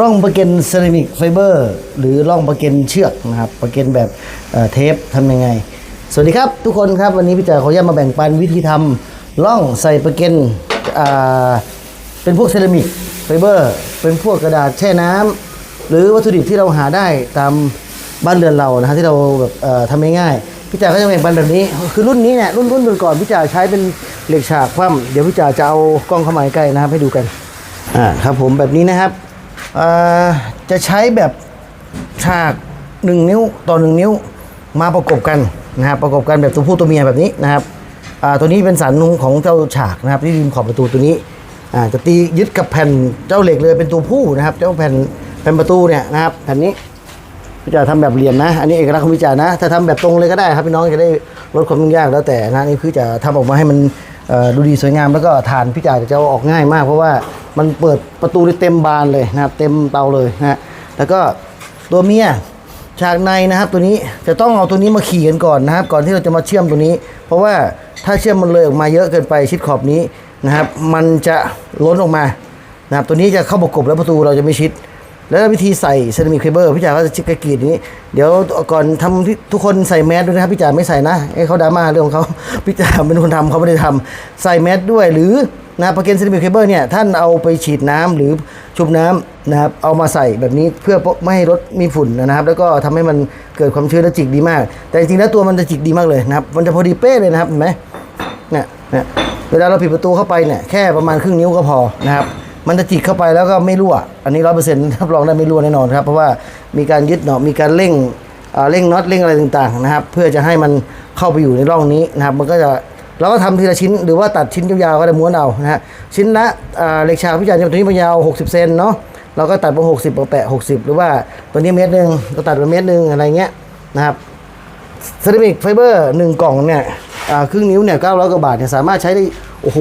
ร่องประเก็นเซรามิกไฟเบอร์หรือร่องประเก็นเชือกนะครับประเก็นแบบเเทปทำยังไง สวัสดีครับทุกคนครับวันนี้พี่จ๋าขออนุญาตมาแบ่งปันวิธีทำร่องใส่ประเก็นเป็นพวกเซรามิกไฟเบอร์เป็นพวกกระดาษแช่น้ำหรือวัตถุดิบที่เราหาได้ตามบ้านเรือนเรานะฮะที่เราแบบทำง่ายๆพี่จ๋าก็จะแบ่งปันแบบนี้ คือรุ่นนี้เนี่ยรุ่นรุ่นก่อนพี่จ๋าใช้เป็นเหล็กฉากคว่ำเดี๋ยวพี่จ๋าจะเอากล้องเข้ามาใกล้นะครับให้ดูกันอ่าครับผมแบบนี้นะครับ จะใช้แบบฉาก 1 นิ้วต่อ 1 นิ้วมาประกบกันนะครับประกบกันแบบตัวผู้ตัวเมียแบบนี้นะครับตัวนี้เป็นสันนุงของเจ้าฉากนะครับที่ริมขอบประตูตัวนี้จะตียึดกับแผ่นเจ้าเหล็กเลยเป็นตัวผู้นะครับ เจ้าแผ่นแผ่นประตูเนี่ยนะครับแผ่นนี้พี่จ๋าทำแบบเหลี่ยมนะ อันนี้เอกลักษณ์ของพี่จ๋านะถ้าทำแบบตรงเลยก็ได้ครับพี่น้องจะได้ลดความยุ่งยากแล้วแต่นะนี่คือจะทำออกมาให้มัน ดูดีสวยงามแล้วก็ทานพี่จ๋ายจะเอาออกง่ายมาก เพราะว่ามันเปิดประตูได้เต็มบานเลยนะครับเต็มเตาเลยนะฮะแล้วก็ตัวเมียฉากในนะครับตัวนี้จะต้องเอาตัวนี้มาขี่กันก่อนนะครับ ก่อนที่เราจะมาเชื่อมตัวนี้ เพราะว่าถ้าเชื่อมมันเลยออกมาเยอะเกินไปชิดขอบนี้นะครับ มันจะล้นออกมานะครับตัวนี้จะเข้าประกบแล้วประตูเราจะไม่ชิด แล้ววิธีใส่เซรามิกเคเบิลพี่จ๋าก็จะชิกระกีดนี้ เดี๋ยวก่อนทำที่ทุกคนใส่แมสด้วยนะครับพี่จ๋าไม่ใส่นะให้เขาดราม่าเรื่องของเขาพี่จ๋าเป็นคนทำเขาไม่ได้ทำใส่แมสด้วยหรือนะประเกันเซรามิกเคเบิลเนี่ยท่านเอาไปฉีดน้ำหรือชุบน้ำนะครับเอามาใส่แบบนี้เพื่อไม่ให้รถมีฝุ่นนะครับ แล้วก็ทำให้มันเกิดความชื้นและจิกดีมาก แต่จริงๆแล้วตัวมันจะจิกดีมากเลยนะครับมันจะพอดีเป๊ะเลยนะครับเห็นไหมเนี่ยเนี่ยเวลาเราปิดประตูเข้าไปเนี่ยแค่ประมาณครึ่งนิ้วก็พอนะครับ มันจะจิกเข้าไปแล้วก็ไม่รั่ว อันนี้ร้อยเปอร์เซ็นต์รับรองได้ไม่รั่วแน่นอนครับ เพราะว่ามีการยึดเนาะมีการเร่งเร่งน็อตเร่งอะไรต่างๆนะครับ เพื่อจะให้มันเข้าไปอยู่ในร่องนี้นะครับ มันก็จะเราก็ทำทีละชิ้นหรือว่าตัดชิ้นยาวๆก็ได้ม้วนเอานะฮะชิ้นละเหล็กฉาพิจารณ์ตัวนี้มันยาว 60 เซนเนาะเราก็ตัดมา60มาแปะ60หรือว่าตัวนี้เมตรหนึ่งก็ตัดมาเมตรหนึ่งอะไรเงี้ยนะครับเซรามิกไฟเบอร์หนึ่งกล่องเนี่ยครึ่งนิ้วเนี่ยเก้าร้อยกว่าบาทเนี่ยสามารถใช้ได้ โอ้โห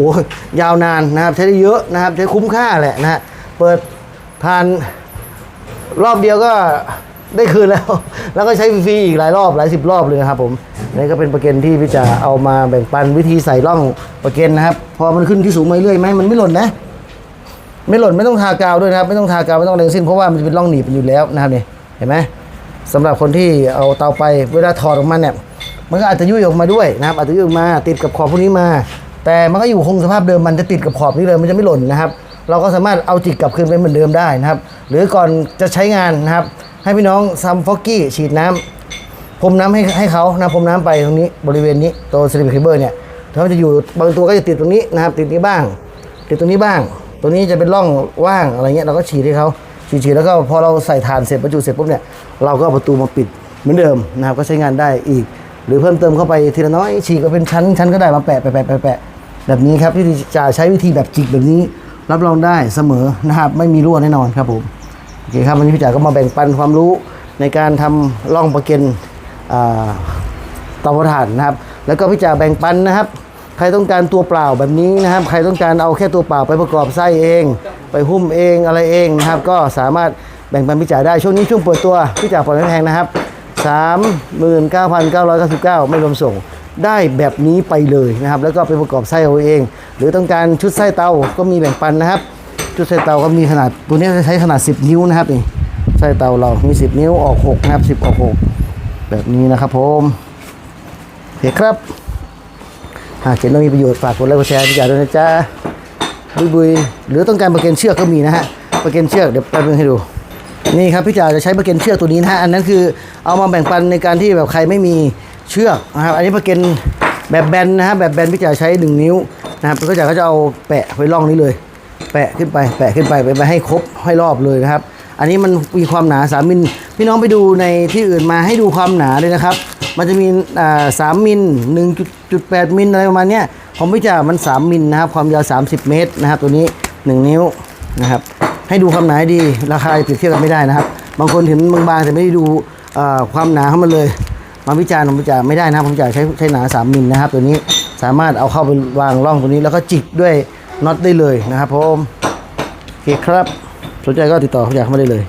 ยาวนานนะครับ ใช้ได้เยอะนะครับ ใช้คุ้มค่าแหละนะ เปิดทานรอบเดียวก็ได้คืนแล้ว แล้วก็ใช้ฟรีอีกหลายรอบหลายสิบรอบเลยนะครับผมนี่ก็เป็นประเก็นที่พี่จะเอามาแบ่งปันวิธีใส่ร่องประเก็นนะครับ พอมันขึ้นที่สูงมาเรื่อยไหมมันไม่หล่นนะ ไม่หล่นไม่ต้องทากาวด้วยนะครับ ไม่ต้องทากาวไม่ต้องอะไรทั้งสิ้นเพราะว่ามันจะเป็นร่องหนีบอยู่แล้วนะครับนี่เห็นไหมสำหรับคนที่เอาเตาไปเวลาถอดออกมาเนี่ยมันก็อาจจะยุ่ยออกมาด้วยนะครับอาจจะยุ่ยออกมาติดกับขอบพวกนี้มา แต่มันก็อยู่คงสภาพเดิมมันจะติดกับขอบนี้เลยมันจะไม่หล่นนะครับ เราก็สามารถเอาจิกกลับคืนไปเหมือนเดิมได้นะครับ หรือก่อนจะใช้งานนะครับ ให้พี่น้องซัมฟอกกี้ฉีดน้ำพรมน้ำให้ให้เขานะพรมน้ำไปตรงนี้บริเวณนี้ตัวซิลิคอนเคเบิลเนี่ยถ้าจะอยู่บางตัวก็จะติดตรงนี้นะครับ ติดนี้บ้าง ติดตรงนี้บ้าง ตัวนี้จะเป็นร่องว่างอะไรเงี้ยเราก็ฉีดให้เขาฉีดๆแล้วก็พอเราใส่ถ่านเสร็จบรรจุเสร็จปุ๊บเนี่ยเราก็ประตูมาปิดเหมือนเดิมนะครับก็ใช้งานได้อีก หรือเพิ่มเติมเข้าไปทีละน้อยฉีกก็เป็นชั้นชั้นก็ได้มาแปะแปะแปะแปะ แบบนี้ครับที่จะใช้วิธีแบบจิกแบบนี้ รับรองได้เสมอนะครับ ไม่มีรั่วแน่นอนครับผมโอเคครับวันนี้พี่จ๋าก็มาแบ่งปันความรู้ในการทำร่องประเก็นอ่าเตาเผาถ่านนะครับ แล้วก็พี่จ๋าแบ่งปันนะครับ ใครต้องการตัวเปล่าแบบนี้นะครับ ใครต้องการเอาแค่ตัวเปล่าไปประกอบไส้เอง ไปหุ้มเองอะไรเองนะครับ ก็สามารถแบ่งปันพี่จ๋าได้ช่วงนี้ช่วงเปิดตัวพี่จ๋าปล่อยไม่แพงนะครับ 39,999 ไม่รวมส่ง ได้แบบนี้ไปเลยนะครับ แล้วก็ไปประกอบไส้เอาเอง หรือต้องการชุดไส้เตาก็มีแบ่งปันนะครับ ชุดไส้เตาก็มีขนาดตัวนี้จะใช้ขนาด 10 นิ้วนะครับนี่ไส้เตาเรามี 10 นิ้วออก6นะครับ 10 ออก6แบบนี้นะครับผมโอเคครับหากเห็นเรามีประโยชน์ฝากกดไลค์กดแชร์พี่จ๋าด้วยนะจ๊ะบุยบุยหรือต้องการประเกันเชือกก็มีนะฮะประเกันเชือกเดี๋ยวแป๊บนึงให้ดูนี่ครับพี่จ๋าจะใช้ประเกันเชือกตัวนี้นะฮะอันนั้นคือเอามาแบ่งปันในการที่แบบใครไม่มี เชือกนะครับ อันนี้ประเกันแบบแบนนะฮะแบบแบนพี่จ๋าใช้ 1 นิ้วนะครับพี่จ๋าก็จะเอาแปะไว้ร่องนี้เลย แปะขึ้นไป แปะขึ้นไปไปไปให้ครบให้รอบเลยนะครับ อันนี้มันมีความหนา3มิลพี่น้องไปดูในที่อื่นมาให้ดูความหนาเลยนะครับ มันจะมีสามมิล1.8มิลอะไรประมาณเนี้ยของพี่จ๋ามัน 3มิลนะครับความยาว 30 เมตรนะครับ ตัวนี้ 1 นิ้วนะครับให้ดูความหนาดีราคาเปรียบเทียบกันไม่ได้นะครับ บางคนเห็นบางๆแต่ไม่ได้ดูความหนาของมันเลย มาวิจารณ์ผมวิจารณ์ไม่ได้นะครับผมจะใช้ใช้หนา3มิลนะครับ ตัวนี้สามารถเอาเข้าไปวางร่องตัวนี้ แล้วก็จิกด้วยน็อตได้เลยนะครับผมโอเคครับ สนใจก็ติดต่อเขาอยากเข้ามาได้เลย